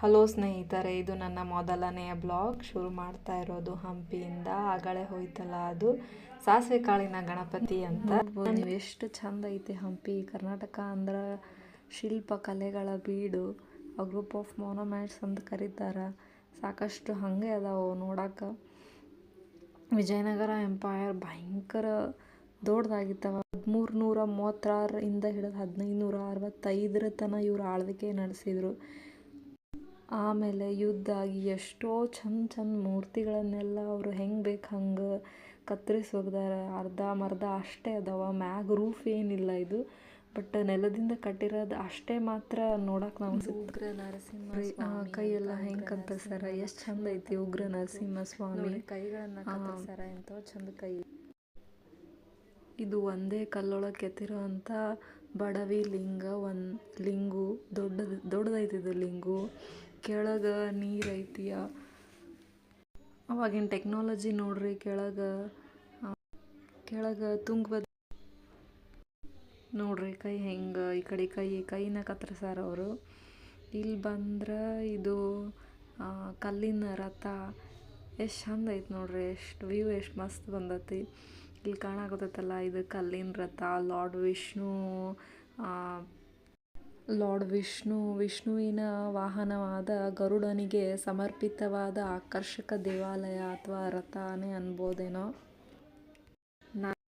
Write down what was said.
Hello ಸ್ನೇಹಿತರೆ, ಇದು ನನ್ನ ಮೊದಲನೆಯ ಬ್ಲಾಗ್. ಶುರು ಮಾಡ್ತಾ ಇರೋದು ಹಂಪಿಯಿಂದ ಆಗಲೇ ಹೋಯ್ತಲ್ಲ ಅದು. ಸಾಸಿವೆ ಕಾಳಿನ ಗಣಪತಿ ಅಂತ. ಎಷ್ಟು ಚಂದ ಐತೆ ಹಂಪಿ. ಕರ್ನಾಟಕ ಅಂದ್ರೆ ಶಿಲ್ಪ ಕಲೆಗಳ ಬೀಡು. ಆ ಗ್ರೂಪ್ ಆಫ್ ಮೊನೊಮೆಂಟ್ಸ್ ಅಂತ ಕರೀತಾರೆ. ಸಾಕಷ್ಟು ಹಂಗೆ ಅದಾವು ನೋಡಾಕ. ವಿಜಯನಗರ ಎಂಪೈರ್ ಭಯಂಕರ ದೊಡ್ಡದಾಗಿತ್ತವ ಹದಿಮೂರು ನೂರ ಮೂವತ್ತಾರರಿಂದ ಹಿಡಿದು ಹದಿನೈದು ನೂರ ಅರವತ್ತೈದರ ತನಕ ಇವರು ಆಳ್ವಿಕೆ ನಡೆಸಿದರು. ಆಮೇಲೆ ಯುದ್ಧ ಆಗಿ ಎಷ್ಟೋ ಚಂದ ಚಂದ ಮೂರ್ತಿಗಳನ್ನೆಲ್ಲ ಅವರು ಹೆಂಗೆ ಬೇಕು ಹಂಗೆ ಕತ್ತರಿಸಿ ಅರ್ಧ ಮರ್ಧ ಅಷ್ಟೇ ಅದಾವ. ಮ್ಯಾಗ ರೂಫ್ ಏನಿಲ್ಲ ಇದು. ಬಟ್ ನೆಲದಿಂದ ಕಟ್ಟಿರೋದು ಅಷ್ಟೇ ಮಾತ್ರ ನೋಡಕ್ಕೆ ನಾವು ಉಗ್ರ ನರಸಿಂಹ ಕೈ ಎಲ್ಲ ಹೆಂಗೆ ಕತ್ತರಿಸ್ಯಾರ? ಎಷ್ಟು ಚಂದ ಐತಿ ಉಗ್ರ ನರಸಿಂಹ ಸ್ವಾಮಿ. ಕೈಗಳನ್ನು ಕತ್ತರಿಸ್ಯಾರ ಎಂತೋ ಚಂದ ಕೈ. ಇದು ಒಂದೇ ಕಲ್ಲೊಳಗೆ ಕೆತ್ತಿರೋ ಬಡವಿ ಲಿಂಗ ಒಂದು ಲಿಂಗು, ದೊಡ್ಡದು, ದೊಡ್ಡದೈತಿ ಇದು ಲಿಂಗು. ಕೆಳಗೆ ನೀರು ಐತಿ ಅವಾಗಿನ ಟೆಕ್ನಾಲಜಿ ನೋಡ್ರಿ ಕೆಳಗೆ ಕೆಳಗೆ ತುಂಗಭದ್ರ ನೋಡ್ರಿ ಕೈ ಹೆಂಗೆ, ಈ ಕಡೆ ಕೈ ಕೈನ ಕತ್ತರಿಸ್ಯಾರ ಅವರು. ಇಲ್ಲಿ ಬಂದ್ರೆ ಇದು ಕಲ್ಲಿನ ರಥ. ಎಷ್ಟು ಚಂದ ಐತೆ ನೋಡ್ರಿ, ಎಷ್ಟು ವ್ಯೂ ಎಷ್ಟು ಮಸ್ತ್ ಬಂದೈತಿ. ಇಲ್ಲಿ ಕಾಣಾಕತ್ತೈತಲ್ಲ ಇದು ಕಲ್ಲಿನ ರಥ, ಲಾರ್ಡ್ ವಿಷ್ಣು ಲಾರ್ಡ್ ವಿಷ್ಣು, ವಿಷ್ಣುವಿನ ವಾಹನವಾದ ಗರುಡನಿಗೆ ಸಮರ್ಪಿತವಾದ ಆಕರ್ಷಕ ದೇವಾಲಯ ಅಥವಾ ರಥನೇ ಅನ್ಬೋದೇನೋ.